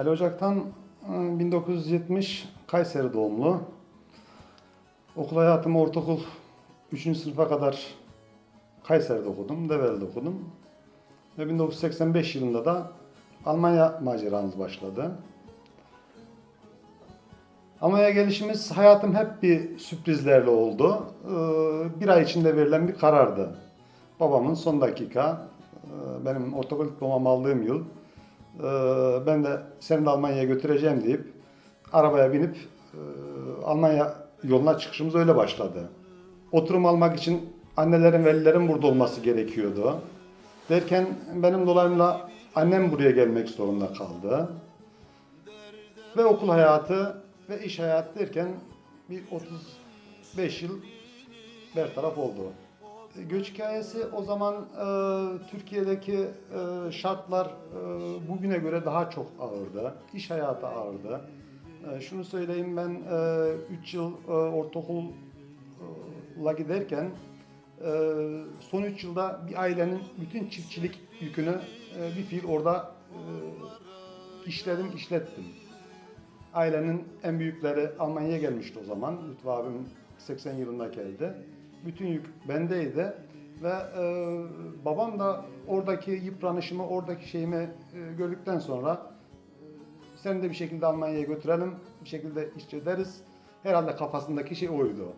Ali Ocak'tan e, 1970 Kayseri doğumlu. Okul hayatımı ortaokul 3. sınıfa kadar Kayseri'de okudum, Develi'de okudum. Ve 1985 yılında da Almanya maceramız başladı. Almanya gelişimiz hayatım hep bir sürprizlerle oldu. Ee, Bir ay içinde verilen bir karardı. Babamın son dakika, e, benim ortaokul diplomamı aldığım yıl, e, ben de seni de Almanya'ya götüreceğim deyip arabaya binip e, Almanya yoluna çıkışımız öyle başladı. Oturum almak için annelerin, velilerin burada olması gerekiyordu. Derken benim dolayımla annem buraya gelmek zorunda kaldı. Ve okul hayatı ve iş hayatı derken bir 35 yıl bertaraf oldu. E, Göç hikayesi o zaman e, Türkiye'deki e, şartlar e, bugüne göre daha çok ağırdı. İş hayatı ağırdı. E, şunu söyleyeyim ben 3 yıl e, ortaokula giderken e, son 3 yılda bir ailenin bütün çiftçilik yükünü e, bir fiil orada e, işledim, işlettim. Ailenin en büyükleri Almanya'ya gelmişti o zaman. Lütfü abim 80 yılında geldi. Bütün yük bendeydi. Ve e, babam da oradaki yıpranışımı, oradaki şeyimi e, gördükten sonra e, seni de bir şekilde Almanya'ya götürelim, bir şekilde iş ederiz. Herhalde kafasındaki şey oydu.